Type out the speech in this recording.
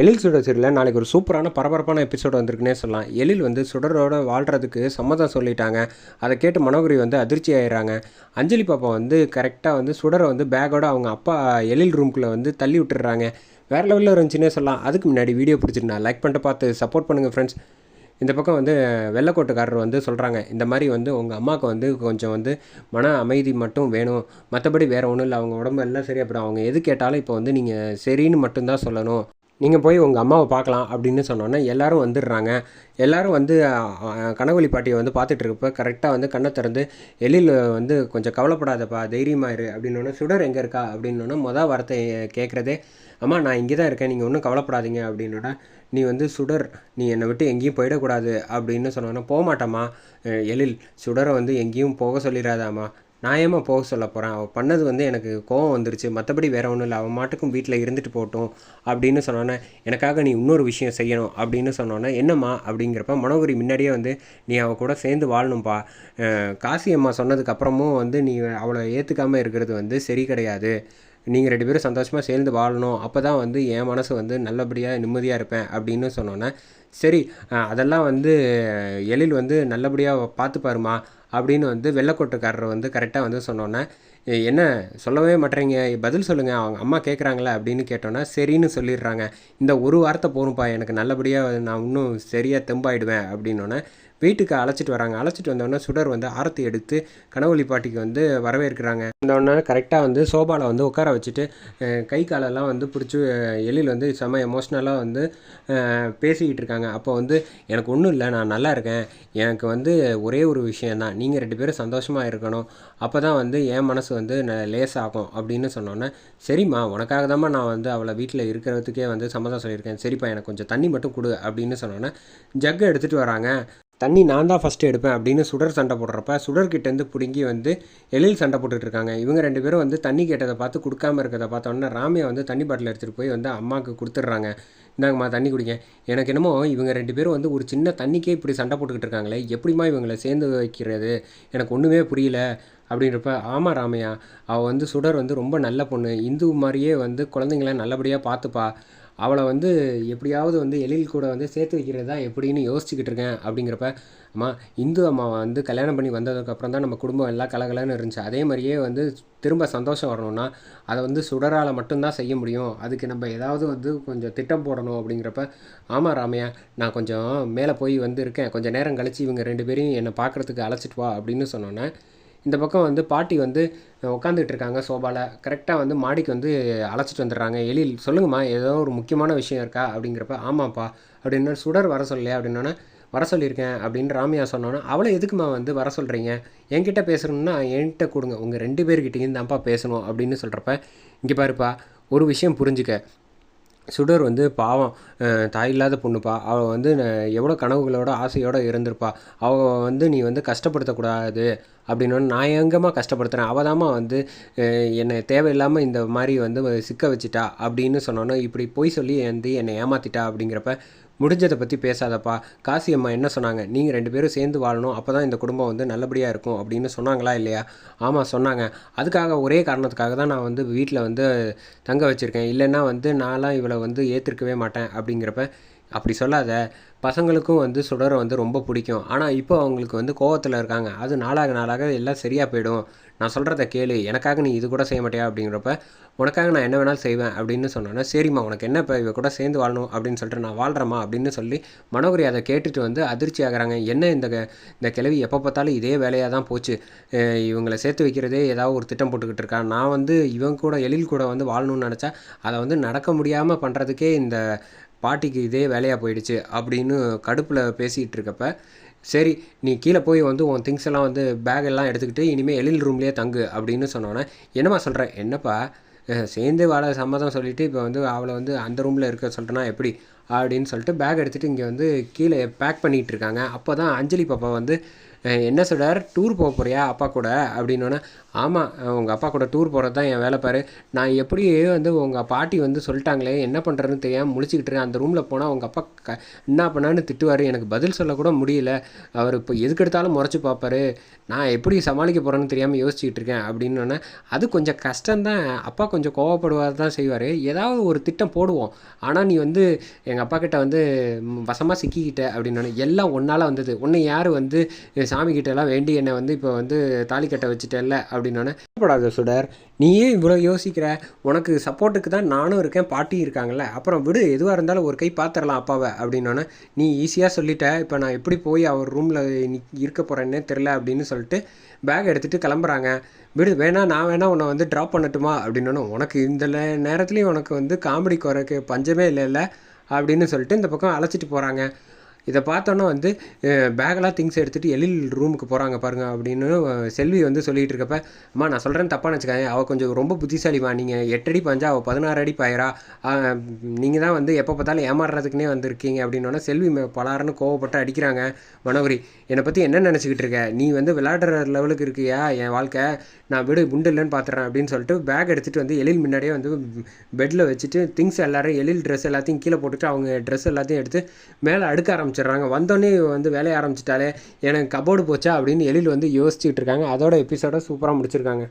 எழில் சுடர் சீரியலில் நாளைக்கு ஒரு சூப்பரான பரபரப்பான எபிசோடு வந்திருக்குன்னே சொல்லலாம். எழில் வந்து சுடரோட வாழ்கிறதுக்கு சம்மதம் சொல்லிட்டாங்க. அதை கேட்டு மனோகரி வந்து அதிர்ச்சி ஆயிடுறாங்க. அஞ்சலி பாப்பா வந்து கரெக்டாக வந்து சுடரை வந்து பேக்கோட அவங்க அப்பா எழில் ரூம்குள்ளே வந்து தள்ளி விட்டுறாங்க வேறு லெவலில் இருந்துச்சுன்னே சொல்லலாம். அதுக்கு முன்னாடி வீடியோ பிடிச்சிருந்தா லைக் பண்ணிட்டு பார்த்து சப்போர்ட் பண்ணுங்கள் ஃப்ரெண்ட்ஸ் இந்த பக்கம் வந்து வெள்ளக்கோட்டுக்காரர் வந்து சொல்கிறாங்க இந்த மாதிரி வந்து உங்கள் அம்மாவுக்கு வந்து கொஞ்சம் வந்து மன அமைதி மட்டும் வேணும். மற்றபடி வேறு ஒன்றும் இல்லை. அவங்க உடம்பு எல்லாம் சரியாக போயிடும். அவங்க எது கேட்டாலும் இப்போ வந்து நீங்கள் சரின்னு மட்டும்தான் சொல்லணும். நீங்கள் போய் உங்கள் அம்மாவை பார்க்கலாம் அப்படின்னு சொன்னோன்னே எல்லோரும் வந்துடுறாங்க. எல்லோரும் வந்து அஹ், பாட்டியை வந்து பார்த்துட்ருக்கப்ப கரெக்டாக வந்து கண்ணை திறந்து எழில் வந்து கொஞ்சம் கவலைப்படாதப்பா தைரியமாக இரு அப்படின்னோடனே சுடர் எங்கே இருக்கா? அப்படின்னோடனே மொதல் வார்த்தை கேட்குறதே அம்மா நான் இங்கே தான் இருக்கேன் நீங்கள் ஒன்றும் கவலைப்படாதீங்க அப்படின்னோட நீ வந்து சுடர் நீ என்னை விட்டு எங்கேயும் போயிடக்கூடாது அப்படின்னு சொன்னோன்னா போக மாட்டேம்மா எழில் சுடரை வந்து எங்கேயும் போக சொல்லிடாதாம்மா நான் ஏம்மா போக சொல்ல போகிறேன் அவள் பண்ணது வந்து எனக்கு கோவம் வந்துருச்சு. மற்றபடி வேற ஒன்றும் இல்லை. அவன் மாட்டுக்கும் வீட்டில் இருந்துட்டு போகட்டும் அப்படின்னு சொன்னோன்னே எனக்காக நீ இன்னொரு விஷயம் செய்யணும் அப்படின்னு சொன்னோன்னே என்னம்மா? அப்படிங்கிறப்ப மனோகரி முன்னாடியே வந்து நீ அவள் கூட சேர்ந்து வாழணும்ப்பா காசி அம்மா சொன்னதுக்கப்புறமும் வந்து நீ அவளை ஏற்றுக்காமல் இருக்கிறது வந்து சரி கிடையாது. நீங்கள் ரெண்டு பேரும் சந்தோஷமாக சேர்ந்து வாழணும். அப்போ தான் வந்து என் மனசு வந்து நல்லபடியாக நிம்மதியாக இருப்பேன் அப்படின்னு சொன்னோன்னே சரி அதெல்லாம் வந்து எழில் வந்து நல்லபடியாக பார்த்துப்பாருமா அப்படின்னு வந்து வெள்ளக்கோட்டுக்காரர் வந்து கரெக்டாக வந்து சொன்னோன்னே என்ன சொல்லவே மாட்டேறீங்க? பதில் சொல்லுங்கள் அவங்க அம்மா கேட்குறாங்களே அப்படின்னு கேட்டோன்னே சரின்னு சொல்லிடுறாங்க. இந்த ஒரு வார்த்தை போகணும்ப்பா எனக்கு நல்லபடியாக நான் இன்னும் சரியாக தெம்பாயிடுவேன் அப்படின்னோடனே வீட்டுக்கு அழைச்சிட்டு வராங்க. அழைச்சிட்டு வந்தோடனே சுடர் வந்து ஆரத்தி எடுத்து கனவழி பாட்டிக்கு வந்து வரவேற்கிறாங்க. வந்தோடனே கரெக்டாக வந்து சோபாவில் வந்து உட்கார வச்சுட்டு கை காலெல்லாம் வந்து பிடிச்சி எழில் வந்து செம எமோஷ்னலாக வந்து பேசிக்கிட்டு இருக்காங்க. அப்போ வந்து எனக்கு ஒன்றும் இல்லை நான் நல்லா இருக்கேன். எனக்கு வந்து ஒரே ஒரு விஷயந்தான் நீங்கள் ரெண்டு பேரும் சந்தோஷமாக இருக்கணும். அப்போ தான் வந்து என் மனசு வந்து லேசாகும் அப்படின்னு சொன்னோன்னே சரிம்மா உனக்காக தாம்மா நான் வந்து அவளை வீட்டில் இருக்கிறதுக்கே வந்து சம்மதம் சொல்லியிருக்கேன். சரிப்பா எனக்கு கொஞ்சம் தண்ணி மட்டும் கொடு அப்படின்னு சொன்னோன்னே ஜக்கை எடுத்துகிட்டு வராங்க. தண்ணி நான் தான் ஃபஸ்ட்டு எடுப்பேன் அப்படின்னு சுடர் சண்டை போடுறப்ப சுடர்கிட்டேருந்து பிடுங்கி வந்து எழில் சண்டை போட்டுட்ருக்காங்க இவங்க ரெண்டு பேரும் வந்து தண்ணி கேட்டதை பார்த்து கொடுக்காம இருக்கிறத பார்த்தோன்னா ராமியா வந்து தண்ணி பாட்டில் எடுத்துகிட்டு போய் வந்து அம்மாவுக்கு கொடுத்துட்றாங்க. இந்தாங்கம்மா தண்ணி குடிங்க. எனக்கு என்னமோ இவங்க ரெண்டு பேரும் வந்து ஒரு சின்ன தண்ணிக்கே இப்படி சண்டை போட்டுக்கிட்டு இருக்காங்களே எப்படிம்மா இவங்களை சேர்ந்து வைக்கிறது? எனக்கு ஒன்றுமே புரியல அப்படின்றப்ப ஆமாம் ராமையா அவள் வந்து சுடர் வந்து ரொம்ப நல்ல பொண்ணு. இந்து மாதிரியே வந்து குழந்தைங்கள நல்லபடியாக பார்த்துப்பா. அவளை வந்து எப்படியாவது வந்து எழில் கூட வந்து சேர்த்து வைக்கிறது தான் எப்படின்னு யோசிச்சுக்கிட்டு இருக்கேன் அப்படிங்கிறப்ப அம்மா இந்து அம்மாவை வந்து கல்யாணம் பண்ணி வந்ததுக்கப்புறம் தான் நம்ம குடும்பம் எல்லாம் கலகலன்னு இருந்துச்சு. அதே மாதிரியே வந்து திரும்ப சந்தோஷம் வரணும்னா அதை வந்து சுடரால் மட்டும்தான் செய்ய முடியும். அதுக்கு நம்ம ஏதாவது வந்து கொஞ்சம் திட்டம் போடணும் அப்படிங்கிறப்ப ஆமாம் ராமையா நான் கொஞ்சம் மேலே போய் வந்து இருக்கேன். கொஞ்சம் நேரம் கழித்து இவங்க ரெண்டு பேரையும் என்னை பார்க்குறதுக்கு அழைச்சிட்டு வா அப்படின்னு சொன்னோன்னே இந்த பக்கம் வந்து பாட்டி வந்து உட்காந்துட்டு இருக்காங்க சோபாவில் கரெக்டாக வந்து மாடிக்கு வந்து அழைச்சிட்டு வந்துடுறாங்க. எழில் சொல்லுங்கம்மா ஏதோ ஒரு முக்கியமான விஷயம் இருக்கா? அப்படிங்கிறப்ப ஆமாப்பா அப்படின்னா சுடர் வர சொல்லலையா? அப்படின்னோடனே வர சொல்லியிருக்கேன் அப்படின்னு ராமியா சொன்னோன்னே அவளை எதுக்குமா வந்து வர சொல்கிறீங்க என்கிட்ட பேசணும்னா என்கிட்ட கொடுங்க. உங்கள் ரெண்டு பேர்கிட்டையும் தான்ப்பா பேசணும் அப்படின்னு சொல்கிறப்ப இங்கே பாருப்பா ஒரு விஷயம் புரிஞ்சுக்க. சுடர் வந்து பாவம். தாய் இல்லாத பொண்ணுப்பா. அவள் வந்து எவ்வளோ கனவுகளோட ஆசையோடு இருந்திருப்பா. அவள் வந்து நீ வந்து கஷ்டப்படுத்தக்கூடாது. அப்படின்னு நான் எங்கம்மா கஷ்டப்படுத்துகிறேன் அவள் தாம்மா வந்து என்னை தேவையில்லாமல் இந்த மாதிரி வந்து சிக்க வச்சிட்டா அப்படின்னு சொன்னோன்னே இப்படி பொய் சொல்லி வந்து என்னை ஏமாத்திட்டா அப்படிங்கிறப்ப முடிஞ்சதை பற்றி பேசாதப்பா. காசி அம்மா என்ன சொன்னாங்க? நீங்கள் ரெண்டு பேரும் சேர்ந்து வாழணும். அப்போ தான் இந்த குடும்பம் வந்து நல்லபடியாக இருக்கும் அப்படின்னு சொன்னாங்களா இல்லையா? ஆமாம் சொன்னாங்க. அதுக்காக ஒரே காரணத்துக்காக தான் நான் வந்து வீட்டில் வந்து தங்க வச்சுருக்கேன். இல்லைன்னா வந்து நான்லாம் இவளை வந்து ஏற்றுக்கவே மாட்டேன் அப்படிங்கிறப்ப அப்படி சொல்லாத. பசங்களுக்கும் வந்து சுடரை வந்து ரொம்ப பிடிக்கும். ஆனால் இப்போ அவங்களுக்கு வந்து கோவத்தில் இருக்காங்க. அது நாளாக நாளாக எல்லாம் சரியாக போயிடும். நான் சொல்கிறத கேளு. எனக்காக நீ இது கூட செய்ய மாட்டியா அப்படிங்கிறப்ப உனக்காக நான் என்ன வேணாலும் செய்வேன் அப்படின்னு சொன்னோன்னா சரிம்மா உனக்கு என்ன இப்போ இவ கூட சேர்ந்து வாழணும்? அப்படின்னு சொல்லிட்டு நான் வாழ்கிறேம்மா அப்படின்னு சொல்லி மனோகரி அதை கேட்டுட்டு வந்து அதிர்ச்சி ஆகுறாங்க. என்ன இந்த க- இந்த கிழவி எப்போ பார்த்தாலும் இதே வேலையாக தான் போச்சு. இவங்களை சேர்த்து வைக்கிறதே ஏதாவது ஒரு திட்டம் போட்டுக்கிட்டு இருக்கான் நான் வந்து இவங்க கூட எழில் கூட வந்து வாழணும்னு நினச்சா அதை வந்து நடக்க முடியாமல் பண்ணுறதுக்கே இந்த பாட்டிக்கு இதே வேலையாக போயிடுச்சு அப்படின்னு கடுப்பில் பேசிகிட்டு இருக்கப்ப சரி நீ கீழே போய் வந்து உன் திங்ஸ் எல்லாம் வந்து பேக் எல்லாம் எடுத்துக்கிட்டு இனிமேல் எழில் ரூம்லேயே தங்கு அப்படின்னு சொன்னோன்னே என்னம்மா சொல்கிறேன் என்னப்பா சேர்ந்து வாழ சம்மதம் சொல்லிவிட்டு இப்போ வந்து அவளை வந்து அந்த ரூமில் இருக்க சொல்லிட்டேன்னா எப்படி? அப்படின்னு சொல்லிட்டு பேக் எடுத்துகிட்டு இங்கே வந்து கீழே பேக் பண்ணிகிட்டு இருக்காங்க. அப்போ தான் அஞ்சலி பாப்பா வந்து என்ன சொல்கிறார் டூர் போக போறியா? அப்பா கூட? அப்படின்னோடனே ஆமாம் உங்கள் அப்பா கூட டூர் போகிறது தான் என் வேலை பாரு. நான் எப்படி வந்து உங்கள் பாட்டி வந்து சொல்லிட்டாங்களே என்ன பண்ணுறதுன்னு தெரியாமல் முழிச்சுக்கிட்டு அந்த ரூமில் போனால் உங்கள் அப்பா க என்ன பண்ணான்னு திட்டுவார். எனக்கு பதில் சொல்லக்கூட முடியல. அவர் இப்போ எதுக்கு எடுத்தாலும் முறைச்சி பார்ப்பாரு. நான் எப்படி சமாளிக்க போகிறேன்னு தெரியாமல் யோசிச்சுக்கிட்டு இருக்கேன் அப்படின்னு அது கொஞ்சம் கஷ்டம்தான். அப்பா கொஞ்சம் கோவப்படுவார் தான் செய்வார். ஏதாவது ஒரு திட்டம் போடுவோம். ஆனால் நீ வந்து எங்கள் அப்பா கிட்ட வந்து வசமாக சிக்கிக்கிட்ட அப்படின்னு எல்லாம் ஒன்றால் வந்தது. உன்னை யார் வந்து சாமி எல்லாம் வேண்டி என்னை வந்து இப்போ வந்து தாலி கட்ட வச்சுட்டேல்ல அப்படின்னோடனே படாத சுடர். நீயே இவ்வளோ யோசிக்கிற? உனக்கு சப்போர்ட்டுக்கு தான் நானும் இருக்கேன் பாட்டி இருக்காங்கல்ல. அப்புறம் விடு எதுவாக இருந்தாலும் ஒரு கை பார்த்துடலாம் அப்பாவை அப்படின்னோடனே நீ ஈஸியாக சொல்லிட்ட இப்போ நான் எப்படி போய் அவர் ரூமில் இருக்க போகிறேன்னே தெரில அப்படின்னு சொல்லிட்டு பேக் எடுத்துகிட்டு கிளம்புறாங்க. விடு வேணா நான் வேணா உன்னை வந்து ட்ராப் பண்ணட்டுமா அப்படின்னோன்னு உனக்கு இந்த நேரத்துலேயும் நேரத்துலையும் உனக்கு வந்து காமெடி குறைக்கு பஞ்சமே இல்லைல்ல அப்படின்னு சொல்லிட்டு இந்த பக்கம் அழைச்சிட்டு போகிறாங்க இதை பார்த்தோன்னே வந்து பேக்கெல்லாம் திங்ஸ் எடுத்துகிட்டு எழில் ரூமுக்கு போகிறாங்க பாருங்க அப்படின்னு செல்வி வந்து சொல்லிகிட்டு இருக்கப்ப அம்மா நான் சொல்கிறேன் தப்பாக நினச்சிக்காங்க அவள் கொஞ்சம் ரொம்ப புத்திசாலிமா நீங்கள் எட்டடி பாஞ்சா அவள் பதினாறு அடி பாயிரா நீங்கள் தான் வந்து எப்போ பார்த்தாலும் ஏமாறுறதுக்குனே வந்திருக்கீங்க. அப்படின்னோடனே செல்வி பலாருன்னு கோவப்பட்டு அடிக்கிறாங்க. மனோகரி என்னை பற்றி என்ன நினச்சிக்கிட்டு இருக்க? நீ வந்து விளையாடுற லெவலுக்கு இருக்கியா? என் வாழ்க்கை? நான் வீடு குண்டு இல்லைன்னு பார்த்துறேன் அப்படின்னு சொல்லிட்டு பேக் எடுத்துகிட்டு வந்து எழில் முன்னாடியே வந்து பெட்டில் வச்சுட்டு திங்ஸ் எல்லாரும் எழில் ட்ரெஸ் எல்லாத்தையும் கீழே போட்டுட்டு அவங்க ட்ரெஸ் எல்லாத்தையும் எடுத்து மேலே அடுக்க ஆரம்பிச்சிடுறாங்க. வந்தோடனே வந்து வேலைய ஆரம்பிச்சிட்டாலே எனக்கு கபோர்டு போச்சா அப்படின்னு எழில் வந்து யோசிச்சுட்டு இருக்காங்க. அதோட எபிசோட சூப்பராக முடிச்சிருக்காங்க.